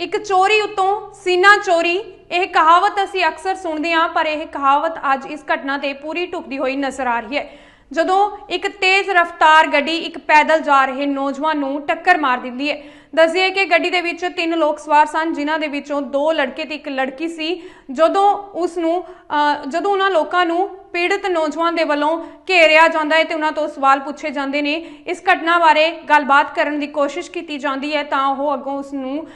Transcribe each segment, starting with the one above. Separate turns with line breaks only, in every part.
ਇੱਕ ਚੋਰੀ ਉਤੋਂ ਸੀਨਾ ਚੋਰੀ, ਇਹ ਕਹਾਵਤ ਅਸੀਂ ਅਕਸਰ ਸੁਣਦੇ ਹਾਂ, ਪਰ ਇਹ ਕਹਾਵਤ ਅੱਜ ਇਸ ਘਟਨਾ ਤੇ ਪੂਰੀ ਢੁਕਦੀ ਹੋਈ ਨਜ਼ਰ ਆ ਰਹੀ ਹੈ। ਜਦੋਂ ਇੱਕ ਤੇਜ਼ ਰਫ਼ਤਾਰ ਗੱਡੀ ਇੱਕ ਪੈਦਲ ਜਾ ਰਹੇ ਨੌਜਵਾਨ ਨੂੰ ਟੱਕਰ ਮਾਰ ਦਿੰਦੀ ਹੈ। ਦੱਸਿਏ ਕਿ ਗੱਡੀ ਦੇ ਵਿੱਚ ਤਿੰਨ ਲੋਕ ਸਵਾਰ ਸਨ, ਜਿਨ੍ਹਾਂ ਦੇ ਵਿੱਚੋਂ ਦੋ ਲੜਕੇ ਤੇ ਇੱਕ ਲੜਕੀ ਸੀ। ਜਦੋਂ ਉਸ ਨੂੰ ਜਦੋਂ ਉਹਨਾਂ ਲੋਕਾਂ ਨੂੰ ਪੀੜਤ ਨੌਜਵਾਨ ਦੇ ਵੱਲੋਂ ਘੇਰਿਆ ਜਾਂਦਾ ਹੈ ਤੇ ਉਹਨਾਂ ਤੋਂ ਸਵਾਲ ਪੁੱਛੇ ਜਾਂਦੇ ਨੇ। ਇਸ ਘਟਨਾ ਬਾਰੇ ਗੱਲਬਾਤ ਕਰਨ ਦੀ ਕੋਸ਼ਿਸ਼ ਕੀਤੀ ਜਾਂਦੀ ਹੈ ਤਾਂ ਉਹ ਅੱਗੋਂ ਉਸ ਨੂੰ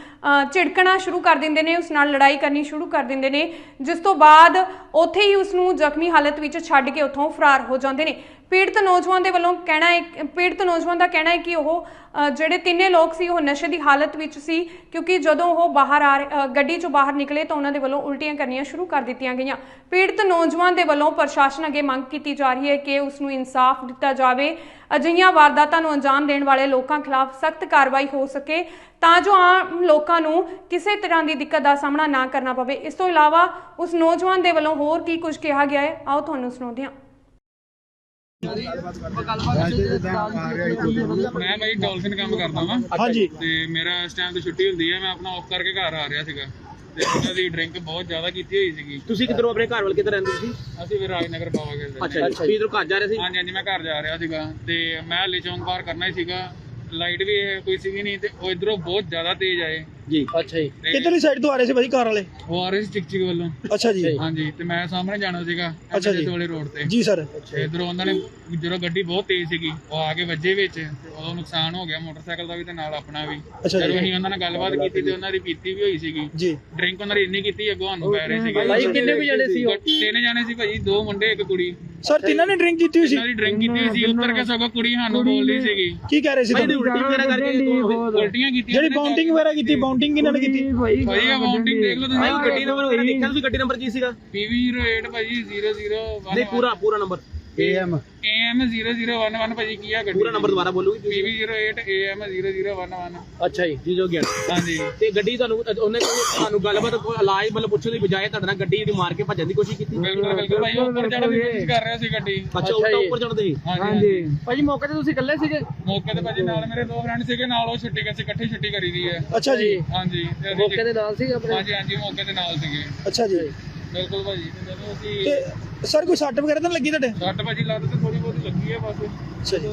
ਝਿੜਕਣਾ ਸ਼ੁਰੂ ਕਰ ਦਿੰਦੇ ਨੇ, ਉਸ ਨਾਲ ਲੜਾਈ ਕਰਨੀ ਸ਼ੁਰੂ ਕਰ ਦਿੰਦੇ ਨੇ, ਜਿਸ ਤੋਂ ਬਾਅਦ ਉੱਥੇ ਹੀ ਉਸ ਨੂੰ ਜ਼ਖਮੀ ਹਾਲਤ ਵਿੱਚ ਛੱਡ ਕੇ ਉੱਥੋਂ ਫਰਾਰ ਹੋ ਜਾਂਦੇ ਨੇ। ਪੀੜਤ ਨੌਜਵਾਨ ਦੇ ਵੱਲੋਂ ਕਹਿਣਾ ਹੈ, ਪੀੜਤ ਨੌਜਵਾਨ ਦਾ ਕਹਿਣਾ ਹੈ ਕਿ ਉਹ ਜਿਹੜੇ ਤਿੰਨੇ ਲੋਕ ਸੀ ਉਹ ਨਸ਼ੇ ਦੀ ਹਾਲਤ ਵਿੱਚ ਸੀ, ਕਿਉਂਕਿ ਜਦੋਂ ਉਹ ਬਾਹਰ ਆ ਰਹੇ- ਗੱਡੀ ਚੋਂ ਬਾਹਰ ਨਿਕਲੇ ਤਾਂ ਉਹਨਾਂ ਦੇ ਵੱਲੋਂ ਉਲਟੀਆਂ ਕਰਨੀਆਂ ਸ਼ੁਰੂ ਕਰ ਦਿੱਤੀਆਂ ਗਈਆਂ। ਪੀੜਤ ਨੌਜਵਾਨ ਦੇ ਵੱਲੋਂ ਪ੍ਰਸ਼ਾਸਨ ਅੱਗੇ ਮੰਗ ਕੀਤੀ ਜਾ ਰਹੀ ਹੈ ਕਿ ਉਸ ਨੂੰ ਇਨਸਾਫ ਦਿੱਤਾ ਜਾਵੇ। ਅਜਿਹੀਆਂ ਵਾਰਦਾਤਾਂ ਨੂੰ ਅੰਜਾਮ ਦੇਣ ਵਾਲੇ ਲੋਕਾਂ ਖਿਲਾਫ ਸਖਤ ਕਾਰਵਾਈ ਹੋ ਸਕੇ ਤਾਂ ਜੋ ਆਮ ਲੋਕਾਂ ਨੂੰ ਕਿਸੇ ਤਰ੍ਹਾਂ ਦੀ ਦਿੱਕਤ ਦਾ ਸਾਹਮਣਾ ਨਾ ਕਰਨਾ ਪਵੇ। ਇਸ ਤੋਂ ਇਲਾਵਾ ਉਸ ਨੌਜਵਾਨ ਦੇ ਵੱਲੋਂ ਹੋਰ ਕੀ ਕੁਝ ਕਿਹਾ ਗਿਆ ਹੈ? ਆਓ ਤੁਹਾਨੂੰ ਸੁਣਾਉਂਦੇ ਹਾਂ।
ਮੈਂ ਭਾਈ ਡਾਲਫਿਨ ਕੰਮ ਕਰਦਾ ਵਾਂ
ਹਾਂਜੀ।
ਤੇ ਮੇਰਾ ਇਸ ਟਾਈਮ ਤੇ ਛੁੱਟੀ ਹੁੰਦੀ ਹੈ। ਮੈਂ ਆਪਣਾ ਆਫ ਕਰਕੇ ਘਰ ਆ ਰਿਹਾ ਸੀਗਾ। ਤੇ ਉਹਨਾਂ ਦੀ ਡਰਿੰਕ ਬਹੁਤ ਜ਼ਿਆਦਾ ਕੀਤੀ ਹੋਈ ਸੀਗੀ।
ਤੁਸੀਂ ਕਿੱਧਰੋਂ ਆਪਣੇ ਘਰ ਵੱਲ ਕਿੱਧਰ ਰਹਿੰਦੇ ਸੀ?
ਅਸੀਂ ਫਿਰ ਰਾਜਨਗਰ ਬਾਵਾ ਗਏ
ਅੱਛਾ ਜੀ ਤੁਸੀਂ ਇਧਰੋਂ ਘਰ ਜਾ ਰਹੇ ਸੀ?
ਹਾਂਜੀ ਹਾਂਜੀ ਮੈਂ ਘਰ ਜਾ ਰਿਹਾ ਸੀਗਾ ਤੇ ਮੈਂ ਹਲੇ ਚੌਂਕ ਪਾਰ ਕਰਨਾ ਹੀ ਸੀਗਾ। ਲਾਈਟ ਵੀ ਕੋਈ ਸੀਗੀ ਨਹੀਂ ਤੇ ਉਹ ਇਧਰੋਂ ਬਹੁਤ ਜ਼ਿਆਦਾ ਤੇਜ਼ ਆਏ।
ਜੀ। ਅੱਛਾ ਜੀ।
ਤੇ
ਕਿੱਧਰਲੀ ਸਾਈਡ ਤੋਂ ਆ ਰਹੇ ਸੀ ਭਾਈ ਕਾਰ ਵਾਲੇ?
ਉਹ ਆ ਰਹੇ ਸੀ ਚਿਕ ਚਿਕ ਵੱਲੋਂ।
ਅੱਛਾ ਜੀ।
ਹਾਂਜੀ ਤੇ ਮੈਂ ਸਾਹਮਣੇ ਜਾਣਾ ਸੀਗਾ
ਅੱਛਾ ਜੀ।
ਵਾਲੇ ਰੋਡ ਤੇ।
ਜੀ ਸਰ
ਇਧਰੋਂ ਉਹਨਾਂ ਨੇ ਜਦੋਂ ਗੱਡੀ ਬਹੁਤ ਤੇਜ਼ ਸੀਗੀ ਉਹ ਆ ਕੇ ਵੱਜੇ ਵਿੱਚ ਉਦੋਂ ਨੁਕਸਾਨ ਹੋ ਗਿਆ ਮੋਟਰਸਾਈਕਲ ਦਾ ਵੀ ਤੇ ਨਾਲ ਆਪਣਾ ਵੀ।
ਅੱਛਾ ਜੀ।
ਜਦੋਂ ਅਸੀਂ ਉਹਨਾਂ ਨਾਲ ਗੱਲਬਾਤ ਕੀਤੀ ਤੇ ਉਹਨਾਂ ਦੀ ਪੀਤੀ ਵੀ ਹੋਈ ਸੀਗੀ।
ਜੀ।
ਡਰਿੰਕ ਉਹਨਾਂ ਦੀ ਇੰਨੀ ਕੀਤੀ ਅੱਗੋਂ ਸਾਨੂੰ ਪੈ ਰਹੇ ਸੀਗੇ।
ਭਾਈ ਕਿੰਨੇ ਵੀ ਜਾਣੇ ਸੀ ਉਹ?
ਤਿੰਨ ਜਾਣੇ ਸੀ ਭਾਜੀ ਦੋ ਮੁੰਡੇ ਇੱਕ ਕੁੜੀ।
ਸਰ ਤਿੰਨਾਂ ਨੇ ਡਰਿੰਕ ਕੀਤੀ ਹੋਈ ਸੀ?
ਉਹਨਾਂ ਦੀ ਡਰਿੰਕ ਕੀਤੀ ਹੋਈ ਸੀ ਉੱਤਰ ਕੇ ਸਗੋਂ ਕੁੜੀ ਸਾਨੂੰ ਬੋਲਦੀ ਸੀਗੀ।
ਕੀ ਕਹਿ ਰਹੇ ਸੀ ਤੁਹਾਨੂੰ?
ਉਲਟੀ ਵਗੈਰਾ ਕਰਕੇ
ਉਲਟੀਆਂ ਕੀਤੀਆਂ
ਜਿਹੜੀ ਬਾਉਂਡਿੰਗ ਵਗੈਰਾ ਕੀਤੀ ਬਾਉਂਡਿੰਗ ਕਿਹਨਾਂ ਨੇ ਕੀਤੀ।
ਭਾਜੀ ਆ ਬਾਉਂਡਿੰਗ ਦੇਖ ਲਓ
ਭਾਈ
ਤੁਸੀਂ
ਗੱਡੀ ਨੰਬਰ ਵਗੈਰਾ ਦੇਖਿਆ ਤੁਸੀਂ ਗੱਡੀ ਨੰਬਰ ਕੀ ਸੀਗਾ?
PV 08 ਭਾਜੀ 0011
ਨਹੀਂ ਪੂਰਾ ਪੂਰਾ ਨੰਬਰ
AM AM 0011 ਭਾਜੀ ਕੀ ਆ ਗੱਡੀ
ਪੂਰਾ ਨੰਬਰ ਦੁਬਾਰਾ ਬੋਲੋਗੇ
PV 08 AM 0011
ਅੱਛਾ ਜੀ ਜੀ ਜੋ ਗਿਆ
ਹਾਂਜੀ।
ਤੇ ਗੱਡੀ ਤੁਹਾਨੂੰ ਉਹਨੇ ਤੁਹਾਨੂੰ ਗੱਲਬਾਤ ਕੋਈ ਇਲਾਜ ਮਤਲਬ ਪੁੱਛਣ ਦੀ ਬਜਾਏ ਤੁਹਾਡੇ ਨਾਲ ਗੱਡੀ ਜਿਹੜੀ ਮਾਰ ਕੇ ਭੱਜਣ ਦੀ ਕੋਸ਼ਿਸ਼ ਕੀਤੀ?
ਬਿਲਕੁਲ ਬਿਲਕੁਲ ਭਾਈ ਉਹ ਉੱਪਰ ਚੜ੍ਹਨ ਦੀ ਕੋਸ਼ਿਸ਼ ਕਰ ਰਿਹਾ ਸੀ ਗੱਡੀ।
ਅੱਛਾ ਉਲਟਾ ਉੱਪਰ ਚੜਦੇ ਸੀ
ਹਾਂਜੀ।
ਭਾਜੀ ਮੌਕੇ ਤੇ ਤੁਸੀਂ ਇਕੱਲੇ ਸੀਗੇ?
ਮੌਕੇ ਤੇ ਭਾਜੀ ਨਾਲ ਮੇਰੇ ਦੋ ਫਰੈਂਡ ਸੀਗੇ ਨਾਲ ਉਹ ਛੁੱਟੀ ਕਰ ਇਕੱਠੀ ਛੁੱਟੀ ਕਰੀ ਦੀ ਹੈ।
ਅੱਛਾ ਜੀ।
ਹਾਂਜੀ ਅਸੀਂ-
ਦੇ ਨਾਲ ਸੀ ਆਪਣੇ?
ਹਾਂਜੀ ਹਾਂਜੀ ਮੌਕੇ ਤੇ ਨਾਲ ਸੀਗੇ।
ਅੱਛਾ ਜੀ।
ਬਿਲਕੁਲ ਭਾਜੀ। ਤੇ
ਸਰ ਕੋਈ ਸੱਟ ਵਗੈਰਾ ਤਾਂ ਨੀ ਲੱਗੀ ਤੁਹਾਡੇ?
ਸੱਟ ਭਾਜੀ ਲੱਤ ਤੇ ਥੋੜੀ
ਅੱਛਾ ਜੀ।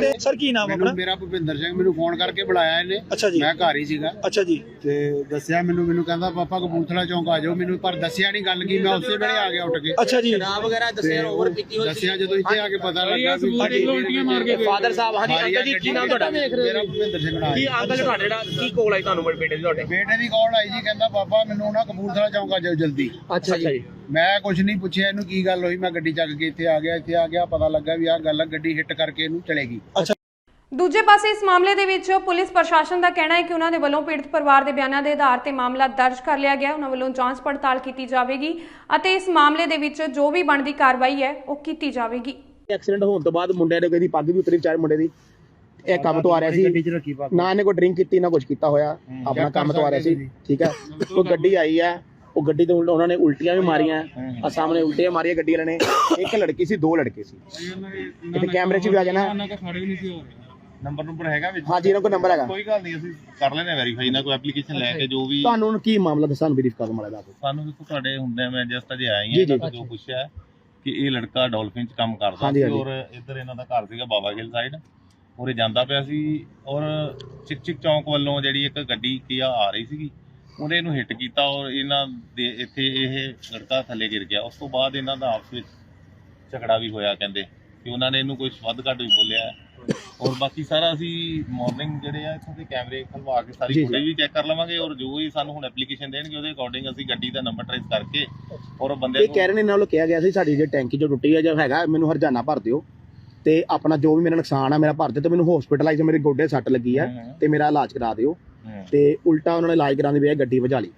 ਤੇ ਸਰ ਕੀ ਨਾਮ ਆਪਣਾ
ਮੈਨੂੰ ਮੇਰਾ ਭੁਪਿੰਦਰ ਸਿੰਘ ਮੈਨੂੰ ਫੋਨ ਕਰਕੇ ਬੁਲਾਇਆ ਇਹਨੇ।
ਅੱਛਾ ਜੀ।
ਮੈਂ ਘਰ ਹੀ ਸੀਗਾ।
ਅੱਛਾ ਜੀ।
ਤੇ ਦੱਸਿਆ ਮੈਨੂੰ ਮੈਨੂੰ ਕਹਿੰਦਾ ਪਾਪਾ ਕਪੂਰਥਲਾ ਚੌਂਕ ਆ ਜਾਓ। ਮੈਨੂੰ ਪਰ ਦੱਸਿਆ ਨਹੀਂ ਗੱਲ ਕੀ ਮੈਂ ਉਸੇ ਵੇਲੇ ਆ ਗਿਆ ਉੱਠ ਕੇ।
ਅੱਛਾ ਜੀ।
ਸ਼ਰਾਬ ਵਗੈਰਾ ਦੱਸਿਆ ਓਵਰ ਪੀਤੀ ਹੋਈ ਸੀ।
ਦੱਸਿਆ ਜਦੋਂ ਇੱਥੇ ਆ ਕੇ ਪਤਾ ਲੱਗਾ
ਆ ਸਬੂਤ ਦੇਖ ਲਓ ਉਲਟੀਆਂ ਮਾਰ ਕੇ ਗਏ
ਫਾਦਰ ਸਾਹਿਬ ਹਾਂਜੀ ਅੰਕਲ ਜੀ ਕੀ ਨਾਮ ਤੁਹਾਡਾ?
ਮੇਰਾ ਭੁਪਿੰਦਰ ਸਿੰਘ ਨਾਮ
ਕੀ ਅੰਕਲ ਤੁਹਾਡਾ ਜਿਹੜਾ ਕੀ ਕੋਲ ਆਈ ਤੁਹਾਨੂੰ ਬੇਟੇ ਦੀ ਤੁਹਾਡੇ?
ਬੇਟੇ ਦੀ ਕਾਲ ਆਈ ਜੀ ਕਹਿੰਦਾ ਪਾਪਾ ਮੈਨੂੰ ਨਾ ਕਪੂਰਥਲਾ ਚੌਂਕ ਆ ਜਾਓ ਜਲਦੀ।
ਅੱਛਾ ਜੀ।
ਮੈਂ ਕੁਝ ਨਹੀਂ ਪੁੱਛਿਆ ਇਹਨੂੰ ਕੀ ਗੱਲ ਹੋਈ ਮੈਂ ਗੱਡੀ ਚੱਕ ਕੇ ਇੱਥੇ ਆ ਗਿਆ ਇੱਥੇ ਆ ਗਿਆ ਪਤਾ ਲੱਗਾ ਵੀ ਆਹ ਗੱਲ ਆ ਗੱਡੀ ਹਿੱਟ ਕਰਕੇ ਇਹਨੂੰ ਚਲੇਗੀ
ਦੂਜੇ ਪਾਸੇ ਇਸ ਮਾਮਲੇ ਦੇ ਵਿੱਚ ਪੁਲਿਸ ਪ੍ਰਸ਼ਾਸਨ ਦਾ ਕਹਿਣਾ ਹੈ ਕਿ ਉਹਨਾਂ ਦੇ ਵੱਲੋਂ ਪੀੜਤ ਪਰਿਵਾਰ ਦੇ ਬਿਆਨਾਂ ਦੇ ਆਧਾਰ ਤੇ ਮਾਮਲਾ ਦਰਜ ਕਰ ਲਿਆ ਗਿਆ। ਉਹਨਾਂ ਵੱਲੋਂ ਜਾਂਚ ਪੜਤਾਲ ਕੀਤੀ ਜਾਵੇਗੀ ਅਤੇ ਇਸ ਮਾਮਲੇ ਦੇ ਵਿੱਚ ਜੋ ਵੀ ਬਣਦੀ ਕਾਰਵਾਈ ਹੈ ਉਹ ਕੀਤੀ ਜਾਵੇਗੀ।
ਐਕਸੀਡੈਂਟ ਹੋਣ ਤੋਂ ਬਾਅਦ ਮੁੰਡੇ ਨੇ ਕਹਿੰਦੀ ਪੱਗ ਵੀ ਉਤਰੀ ਵਿਚਾਰੇ ਮੁੰਡੇ ਦੀ। ਇਹ ਕੰਮ ਤੋਂ ਆ ਰਿਹਾ ਸੀ। ਨਾ ਇਹਨੇ ਕੋਈ ਡਰਿੰਕ ਕੀਤੀ ਨਾ ਕੁਝ ਕੀਤਾ ਹੋਇਆ। ਆਪਣਾ ਕੰਮ ਤੋਂ ਆ ਰਿਹਾ ਸੀ। ਠੀਕ ਹੈ। ਉਹ ਗੱਡੀ ਆਈ ਹੈ ਉਹ ਗੱਡੀ ਤੋਂ ਉਲਟ- ਉਹਨਾਂ ਨੇ ਉਲਟੀਆਂ ਵੀ ਮਾਰੀਆਂ। ਆ ਸਾਹਮਣੇ ਉਲਟੀਆਂ ਮਾਰੀਆਂ ਗੱਡੀ ਵਾਲੇ ਨੇ। ਇੱਕ ਲੜਕੀ ਸੀ ਦੋ ਲੜਕੇ ਸੀ। ਇੱਥੇ ਕੈਮਰੇ 'ਚ ਵੀ ਆ ਜਾਣਾ।
ਉਹਨਾਂ ਦਾ ਖੜੇ ਵੀ ਨਹੀਂ ਸੀ ਹੋ ਰਹੇ।
ਨੰਬਰ ਨੰਬਰ ਹੈਗਾ ਵਿੱਚ।
ਹਾਂਜੀ ਇਹਨਾਂ ਕੋਲ ਨੰਬਰ ਹੈਗਾ।
ਕੋਈ ਗੱਲ ਨਹੀਂ ਅਸੀਂ ਕਰ ਲੈਨੇ ਵੈਰੀਫਾਈ ਨਾ ਕੋਈ ਐਪਲੀਕੇਸ਼ਨ ਲੈ ਕੇ ਜੋ ਵੀ
ਤੁਹਾਨੂੰ ਹੁਣ ਕੀ ਮਾਮਲਾ ਦੱਸਾਂ ਵੈਰੀਫਾਈ ਕਰਨ ਵਾਲਾ ਦੱਸੋ
ਸਾਨੂੰ ਦੇਖੋ ਤੁਹਾਡੇ ਹੁੰਦੇ ਮੈਂ ਜਸਟ ਅਜੇ ਆਏ
ਜੀ,
ਹਾਂ
ਜੀ।
ਇਹਨਾਂ ਤੋਂ ਜੋ ਪੁੱਛਿਆ ਹੈ ਕਿ ਇਹ ਲੜਕਾ ਡਾਲਫਿਨ ਚ ਕੰਮ ਕਰਦਾ ਸੀ। ਔਰ ਇੱਧਰ ਇਹਨਾਂ ਦਾ ਘਰ ਸੀਗਾ ਬਾਬਾ ਗਿੱਲ ਸਾਈਡ ਔਰ ਇਹ ਜਾਂਦਾ ਪਿਆ ਸੀ ਔਰ ਚਿਕ ਚਿਕ ਚੌਂਕ ਵੱਲੋਂ ਜਿਹੜੀ ਇੱਕ ਗੱਡੀ ਕੀਆ ਆ ਰਹੀ ਸੀਗੀ ਉਹਨੇ ਇਹਨੂੰ ਹਿੱਟ ਕੀਤਾ ਔਰ ਇਹਨਾਂ ਦੇ ਇੱਥੇ ਇਹ ਲੜਕਾ ਥੱਲੇ ਗਿਰ ਗਿਆ ਉਸ ਤੋਂ ਬਾਅਦ ਇਹਨਾਂ ਦਾ ਆਪਸ ਵਿੱਚ ਝਗੜਾ ਵੀ ਹੋਇਆ ਕਹਿੰਦੇ ਕਿ ਉਹਨਾਂ ਨੇ ਇਹਨੂੰ ਕੋਈ ਵੱਧ ਘੱਟ ਵੀ ਬੋਲਿਆ ਔਰ ਬਾਕੀ ਸਾਰਾ ਅਸੀਂ ਮਾਰਨਿੰਗ ਜਿਹੜੇ ਆ ਇੱਥੋਂ ਦੇ ਕੈਮਰੇ ਖਲਵਾ ਕੇ ਸਾਰੀ। ਫੁਟੇਜ ਵੀ ਚੈੱਕ ਕਰ ਲਵਾਂਗੇ ਔਰ ਜੋ ਵੀ ਸਾਨੂੰ ਹੁਣ ਐਪਲੀਕੇਸ਼ਨ ਦੇਣਗੇ ਉਹਦੇ ਅਕੋਰਡਿੰਗ ਅਸੀਂ ਗੱਡੀ ਦਾ ਨੰਬਰ ਟ੍ਰੇਸ ਕਰਕੇ ਔਰ ਉਹ ਬੰਦੇ
ਇਹ ਕਹਿ ਰਹੇ ਨੇ ਵੱਲੋਂ ਕਿਹਾ ਗਿਆ ਸੀ ਸਾਡੀ ਜੇ ਟੈਂਕੀ ਜੋ ਟੁੱਟੀ ਹੈ ਜਾਂ ਹੈਗਾ ਮੈਨੂੰ ਹਰਜਾਨਾ ਭਰ ਦਿਓ ਤੇ ਆਪਣਾ ਜੋ ਵੀ ਮੇਰਾ ਨੁਕਸਾਨ ਆ ਮੇਰਾ ਭਰ ਦਿਓ ਤੇ ਮੈਨੂੰ ਹਸਪੀਟਲਾਈਜ਼ ਮੇਰੇ ਗੋਡੇ ਸੱਟ ਲੱਗੀ ਆ। ਤੇ ਮੇਰਾ ਇਲਾਜ ਕਰਾ ਦਿਓ। ਤੇ ਉਲਟਾ ਉਹਨਾਂ ਨੇ ਇਲਾਜ ਕਰਾਉਣ ਦੀ ਬਜਾਏ ਗੱਡੀ ਵਜਾ ਲਈ।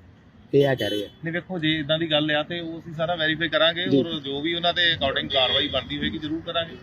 ਇਹ ਆ ਕਹਿ ਰਹੇ ਆ।
ਨਹੀਂ ਦੇਖੋ ਜੇ ਇਦਾਂ ਦੀ ਗੱਲ ਆ ਤੇ ਉਹ ਅਸੀਂ ਸਾਰਾ ਵੈਰੀਫਾਈ ਕਰਾਂਗੇ। ਔਰ ਜੋ ਵੀ ਉਹਨਾਂ ਦੇ ਅਕੋਰਡਿੰਗ ਕਾਰਵਾਈ ਬਣਦੀ ਹੋਏਗੀ ਜ਼ਰੂਰ ਕਰਾਂਗੇ।